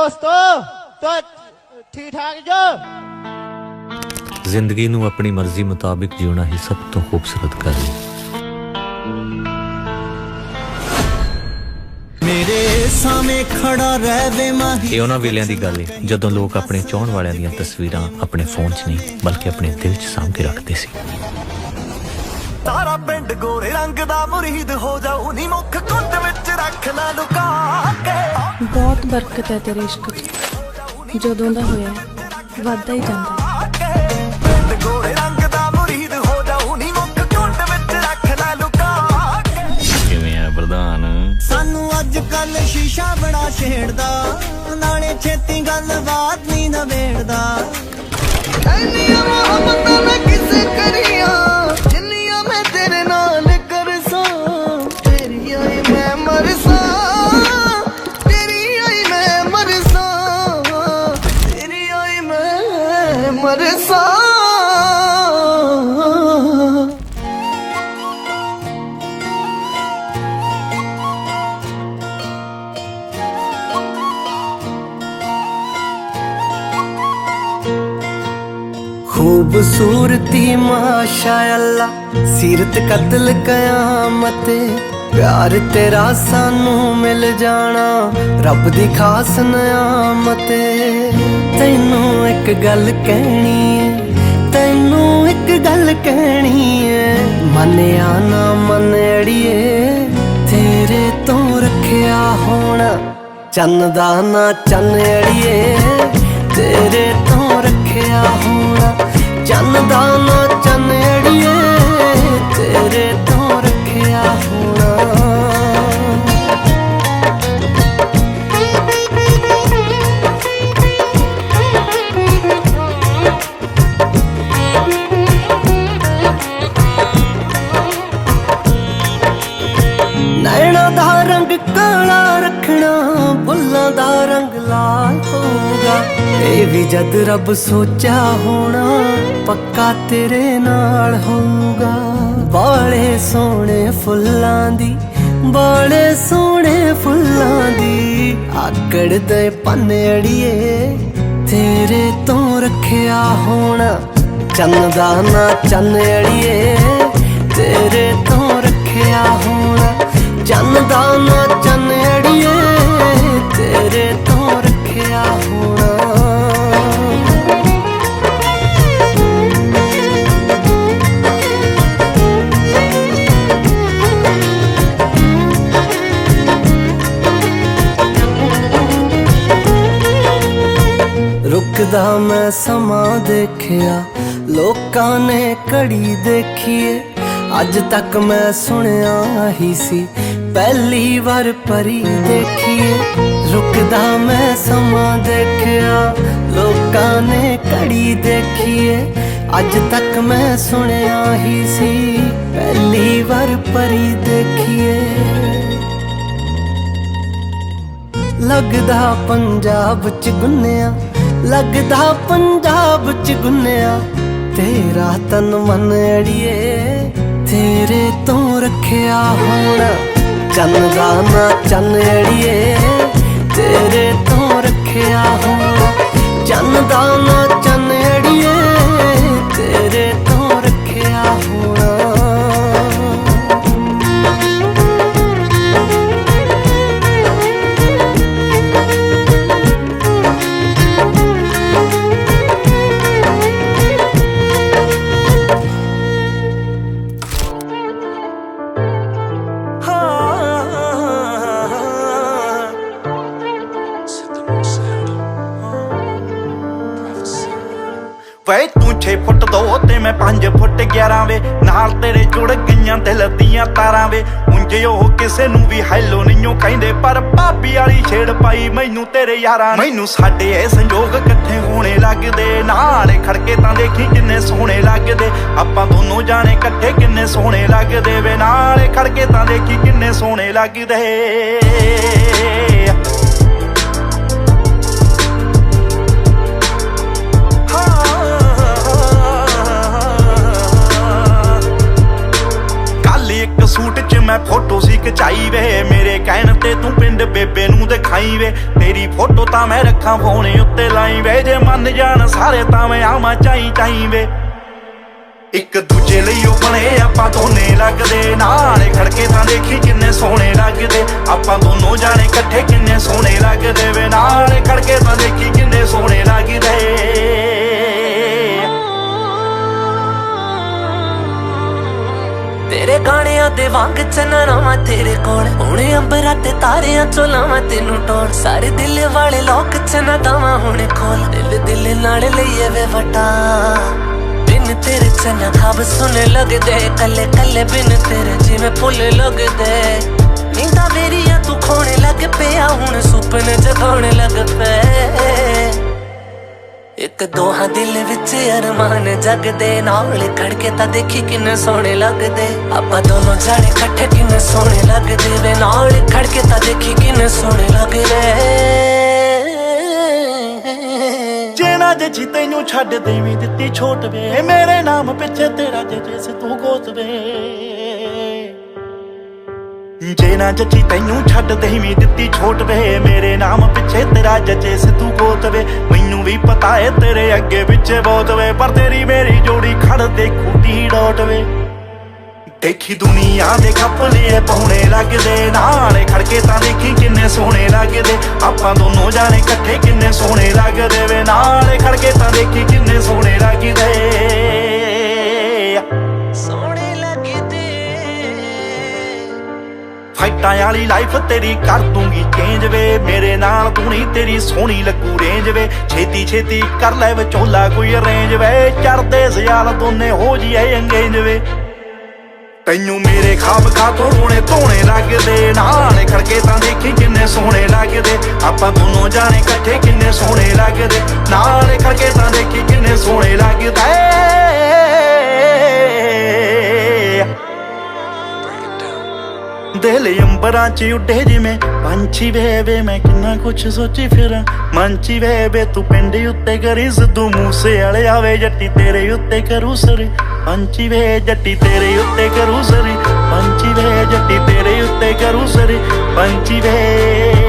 ਦੋਸਤੋ ਤਾਂ ਠੀਕ ਠਾਕ ਜੋ? ਜ਼ਿੰਦਗੀ ਨੂੰ ਆਪਣੀ ਮਰਜ਼ੀ ਮੁਤਾਬਿਕ ਜਿਉਣਾ ਹੀ ਸਭ ਤੋਂ ਖੂਬਸੂਰਤ ਗੱਲ ਹੈ। ਮੇਰੇ ਸਾਹਮਣੇ ਖੜਾ ਰਹਿਵੇ ਮਾਹੀ। ਇਹ ਉਹਨਾਂ ਵੇਲਿਆਂ ਦੀ ਗੱਲ ਹੈ ਜਦੋਂ ਲੋਕ ਆਪਣੇ ਚਾਹਣ ਵਾਲਿਆਂ ਦੀਆਂ ਤਸਵੀਰਾਂ ਆਪਣੇ ਫੋਨ 'ਚ ਨਹੀਂ ਬਲਕਿ ਆਪਣੇ ਦਿਲ 'ਚ ਸਾਂਭ ਕੇ ਰੱਖਦੇ ਸੀ। ਸਾਰਾ ਪਿੰਡ ਗੋਰੇ ਰੰਗ ਦਾ ਮੁਰੀਦ ਹੋ ਜਾਊ ਨੀ ਮੁੱਖ ਕੁੰਡ ਵਿੱਚ ਰੱਖ ਲੈ ਲੁਕਾ। ਬਹੁਤ ਬਰਕਤ ਹੈ ਤੇਰੇ ਇਸ਼ਕ 'ਚ। ਜਦੋਂ ਦਾ ਹੋਇਆ ਵੱਧਦਾ ਹੀ ਜਾਂਦਾ ਪਿੰਡ ਗੋਰੇ ਰੰਗ ਦਾ ਮੁਰੀਦ ਹੋ ਜਾਊ ਨੀ ਮੁੱਖ ਕੁੰਡ ਵਿੱਚ ਰੱਖ ਲੈ ਲੁਕਾ ਕੇ। ਕਿਵੇਂ ਆ ਪ੍ਰਧਾਨ? ਸਾਨੂੰ ਅੱਜ ਕੱਲ ਸ਼ੀਸ਼ਾ ਬੜਾ ਛੇੜਦਾ ਨਾਲੇ ਛੇਤੀ ਗੱਲਬਾਤ ਨਹੀਂ ਨਵੇੜਦਾ। ਐਨੀਆਂ ਮੁਹੱਬਤਾਂ ਮੈਂ ਕਿਸੇ ਕਰੀਆਂ ਜਿੰਨੀਆਂ ਮੈਂ ਤੇਰੇ ਨਾਲ ਕਰਸਾਂ ਤੇਰੀ ਆਈ ਮੈਂ ਮਰਸਾਂ ਖੂਬਸੂਰਤੀ ਮਾਸ਼ਾਅੱਲਾ ਸਿਰਤ ਕਤਲ ਕਿਆਮਤ ਪਿਆਰ ਤੇਰਾ ਸਾਨੂੰ ਮਿਲ ਜਾਣਾ, ਰੱਬ ਦੀ ਖਾਸ ਨਿਆਮਤ। ਤੈਨੂੰ ਇੱਕ ਗੱਲ ਕਹਿਣੀ ਤੈਨੂੰ ਇੱਕ ਗੱਲ ਕਹਿਣੀ ਏ, ਮੰਨਿਆ ਨਾ ਮੰਨੜੀਏ, ਤੇਰੇ ਤੋਂ ਰੱਖਿਆ ਹੋਣਾ, ਚੰਨ ਦਾ ਨਾ ਚੰਨ ਅੜੀਏ ਤੇਰੇ ਤੋਂ ਰੱਖਿਆ ਹੋਣਾ। ਚੰਨ ਦਾ ਨਾ ਚੰਨ ਅੜੀਏ ਤੇਰੇ ਤੋਂ ਰੱਖਿਆ ਹੋਣਾ। ਨੈਣਾ ਦਾ ਰੰਗ ਕਾਲਾ ਇਹ ਵੀ ਜਦ ਰੱਬ ਸੋਚਿਆ ਹੋਣਾ ਪੱਕਾ ਤੇਰੇ ਨਾਲ ਹੋਊਗਾ। ਬਾਲੇ ਸੋਹਣੇ ਫੁੱਲਾਂ ਦੀ ਬਾਲੇ ਸੋਹਣੇ ਫੁੱਲਾਂ ਦੀ ਆਕੜ ਦੇ ਪੰਨ ਅੜੀਏ ਤੇਰੇ ਤੋਂ ਰੱਖਿਆ ਹੋਣਾ। ਚੰਨ ਦਾ ਨਾ ਚੰਨ ਅੜੀਏ ਤੇਰੇ ਰੁਕਦਾ ਮੈਂ ਸਮਾਂ ਦੇਖਿਆ, ਲੋਕਾਂ ਨੇ ਘੜੀ ਦੇਖੀਏ। ਅੱਜ ਤੱਕ ਮੈਂ ਸੁਣਿਆ ਹੀ ਸੀ, ਪਹਿਲੀ ਵਾਰ ਪਰੀ ਦੇਖੀਏ। ਰੁਕਦਾ ਮੈਂ ਸਮਾਂ ਦੇਖਿਆ, ਲੋਕਾਂ ਨੇ ਘੜੀ ਦੇਖੀਏ। ਅੱਜ ਤੱਕ ਮੈਂ ਸੁਣਿਆ ਹੀ ਸੀ, ਪਹਿਲੀ ਵਾਰ ਪਰੀ ਦੇਖੀਏ। ਲੱਗਦਾ ਪੰਜਾਬ ਚ ਗੁੰਨਿਆ ਲੱਗਦਾ ਪੰਜਾਬ ਚ ਗੁੰਨਿਆ। ਤੇਰਾ ਤਨ ਮਨ ਅੜੀਏ, ਤੇਰੇ ਤੋਂ ਰੱਖਿਆ ਹੋਣਾ। ਚੰਨ ਦਾ ਨਾ ਚੰਨ ਅੜੀਏ, ਤੇਰੇ ਤੋਂ ਰੱਖਿਆ ਹੋਣਾ। ਚੰਨ ਦਾ ਨਾ ਮੈਂ 5 ਫੁੱਟ 11 ਵੇ ਨਾਲ ਤੇਰੇ ਜੁੜ ਗਈਆਂ ਦਿਲ ਦੀਆਂ ਤਾਰਾਂ ਵੇ। ਉਂਝ ਉਹ ਕਿਸੇ ਨੂੰ ਵੀ ਹੈਲੋ ਨਹੀਂਓ ਕਹਿੰਦੇ ਪਰ ਭਾਬੀ ਵਾਲੀ ਛੇੜ ਪਾਈ ਮੈਨੂੰ ਤੇਰੇ ਯਾਰਾਂ। ਮੈਨੂੰ ਸਾਡੇ ਇਹ ਸੰਜੋਗ ਇਕੱਠੇ ਹੋਣੇ ਲੱਗਦੇ ਨਾਲੇ ਖੜਕੇ ਤਾਂ ਦੇਖੀ ਕਿੰਨੇ ਸੋਹਣੇ ਲੱਗਦੇ। ਆਪਾਂ ਦੋਨੋਂ ਜਾਣੇ ਇਕੱਠੇ ਕਿੰਨੇ ਸੋਹਣੇ ਲੱਗਦੇ ਵੇ ਨਾਲੇ ਖੜਕੇ ਤਾਂ ਦੇਖੀ ਕਿੰਨੇ ਸੋਹਣੇ ਲੱਗਦੇ। ਖਚਾਈ ਵੇ ਮੇਰੇ ਕਹਿਣ ਤੇ ਤੂੰ ਪਿੰਡ ਬੇਬੇ ਨੂੰ ਵਿਖਾਈ ਵੇ ਤੇਰੀ ਫੋਟੋ ਤਾਂ ਮੈਂ ਰੱਖਾਂ, ਫੋਨ ਉੱਤੇ ਲਾਈ ਵੇ ਜੇ ਮੰਨ ਜਾਣ ਸਾਰੇ ਤਾਂ ਮੈਂ ਆਵਾਂ ਚਾਈ ਚਾਈ ਵੇ ਇੱਕ ਦੂਜੇ ਲਈ ਉਹ ਬਣੇ, ਆਪਾਂ ਦੋਨੇ ਲੱਗਦੇ। ਨਾਲੇ ਖੜਕੇ ਤਾਂ ਦੇਖੀ ਕਿੰਨੇ ਸੋਹਣੇ ਲੱਗਦੇ। ਆਪਾਂ ਦੋਨੋਂ ਜਾਣੇ ਇਕੱਠੇ ਕਿੰਨੇ ਸੋਹਣੇ ਲੱਗਦੇ ਵੇ। ਨਾਲੇ ਖੜਕੇ ਤਾਂ ਦੇਖੀ ਕਿੰਨੇ ਸੋਹਣੇ ਲੱਗਦੇ। ਗਾਣਿਆਂ ਦੇ ਵਾਂਗ ਚੰਨਣਾ ਤੇਰੇ ਕੋਲ। ਹੁਣ ਅੰਬਰਾਂ ਤੇ ਤਾਰਿਆਂ ਚੋਂ ਲਾਵਾਂ ਤੈਨੂੰ ਟੋਰ ਸਾਰੇ ਦਿਲ ਵਾਲੇ ਲੋਕ ਚਨਾ ਦਵਾਂ ਹੁਣ ਖੋਲ। ਦਿਲ ਦਿਲ ਨਾਲ ਲਈਏ ਵੇ ਵਟਾ। ਬਿਨ ਤੇਰੇ ਚੰਨਾ ਖਾਬ ਸੁਣੇ ਲੱਗਦੇ, ਕੱਲੇ ਕੱਲੇ ਬਿਨ ਤੇਰੇ ਜਿਵੇਂ ਫੁੱਲ ਲੱਗਦੇ। ਨੀਂਦਾਂ ਮੇਰੀਆਂ ਤੂੰ ਖੋਣ ਲੱਗ ਪਿਆ, ਹੁਣ ਸੁਪਨੇ ਜਗਾਉਣ ਲੱਗ ਪਏ। ਇੱਕ ਦੋਹਾਂ ਦਿਲ ਵਿੱਚ ਅਰਮਾਨ ਜਗਦੇ, ਨਾਲ ਖੜਕੇ ਤਾਂ ਦੇਖੀ ਕਿੰਨੇ ਸੋਹਣੇ ਲੱਗਦੇ। ਆਪਾਂ ਦੋਨੋਂ ਜਾਣੇ ਇਕੱਠੇ ਕਿੰਨੇ ਸੋਹਣੇ ਲੱਗਦੇ ਵੇ, ਨਾਲ ਖੜਕੇ ਤਾਂ ਦੇਖੀ ਕਿੰਨੇ ਸੋਹਣੇ ਲੱਗਦੇ। ਜੇ ਨਾ ਜੱਜੀ ਤੈਨੂੰ ਛੱਡ ਦੇਵੀ ਦਿੱਤੀ ਛੋਟ ਵੇ, ਮੇਰੇ ਨਾਮ ਪਿੱਛੇ ਤੇਰਾ ਜੇ ਸੇ ਤੂੰ ਗੋਤ ਵੇ। ਜੇ ਨਾ ਜੱਜੀ ਤੈਨੂੰ ਛੱਡ ਦੇਵੀਂ ਦਿੱਤੀ ਛੋਟ ਵੇ। ਮੇਰੇ ਨਾਮ ਪਿੱਛੇ ਤੇਰਾ ਜੱਜੇ ਸੇ ਗੋਤ ਵੇ ਮੈਨੂੰ ਵੀ ਪਤਾ ਏ ਤੇਰੇ ਅੱਗੇ ਪਿੱਛੇ ਬਹੁਤ ਵੇ। ਪਰ ਤੇਰੀ ਮੇਰੀ ਜੋੜੀ ਖੜ ਦੇ ਖੂਟੀ ਡੋਟ ਵੇ। ਦੇਖੀ ਦੁਨੀਆ ਦੇ ਖੱਪਲੇ ਪਾਉਣੇ ਲੱਗਦੇ, ਨਾਲੇ ਖੜਕੇ ਤਾਂ ਦੇਖੀ ਕਿੰਨੇ ਸੋਹਣੇ ਲੱਗਦੇ। ਆਪਾਂ ਦੋਨੋਂ ਜਾਣੇ ਇਕੱਠੇ ਕਿੰਨੇ ਸੋਹਣੇ ਲੱਗਦੇ ਵੇ। ਨਾਲੇ ਖੜਕੇ ਤਾਂ ਦੇਖੀ ਕਿੰਨੇ ਸੋਹਣੇ ਫਾਈਟਾਂ ਵਾਲੀ ਲਾਈਫ ਤੇਰੀ ਕਰ ਦੂੰਗੀ ਚੇਂਜ ਵੇ। ਮੇਰੇ ਨਾਲ ਤੂੰ ਤੇਰੀ ਸੋਹਣੀ ਲੱਗੂ ਰੇਂਜ ਵੇ। ਛੇਤੀ ਛੇਤੀ ਕਰ ਲੈ ਵਿਚੋਲਾ ਕੋਈ ਅਰੇਂਜ ਵੇ। ਚੜਦੇ ਸਿਆਲ ਦੋਨੇ ਹੋ ਜੀਏ ਅੰਗੇਜ ਵੇ। ਤੈਨੂੰ ਮੇਰੇ ਖਾਬ ਖਾਤੋਂ ਰੋਣੇ ਧੋਣੇ ਲੱਗਦੇ। ਨਾਲੇ ਖੜਕੇ ਤਾਂ ਦੇਖੀ ਕਿੰਨੇ ਸੋਹਣੇ ਲੱਗਦੇ। ਆਪਾਂ ਦੋਨੋਂ ਜਾਣੇ ਇਕੱਠੇ ਕਿੰਨੇ ਸੋਹਣੇ ਲੱਗਦੇ। ਨਾਲੇ ਖੜਕੇ ਤਾਂ ਦੇਖੀ ਕਿੰਨੇ ਸੋਹਣੇ ਲੱਗਦੇ। ਦਿਲ ਅੰਬਰਾਂ 'ਚ ਉੱਡੇ ਜਿਵੇਂ। ਪੰਛੀ ਵੇ ਮੈਂ ਕਿੰਨਾ ਕੁਛ ਸੋਚੀ ਫਿਰਾਂ। ਮੰਚੀ ਵੇ ਵੇ, ਤੂੰ ਪਿੰਡ ਉੱਤੇ ਕਰੀ ਸਿੱਧੂ ਮੂਸੇ ਵਾਲੇ ਆਵੇ, ਜੱਟੀ ਤੇਰੇ ਉੱਤੇ ਕਰੂ ਸਰ। ਪੰਛੀ ਵੇ, ਜੱਟੀ ਤੇਰੇ ਉੱਤੇ ਕਰੂ ਸਰ। ਪੰਛੀ ਵੇ, ਜੱਟੀ ਤੇਰੇ ਉੱਤੇ ਕਰੂ ਸਰ। ਪੰਛੀ ਵੇ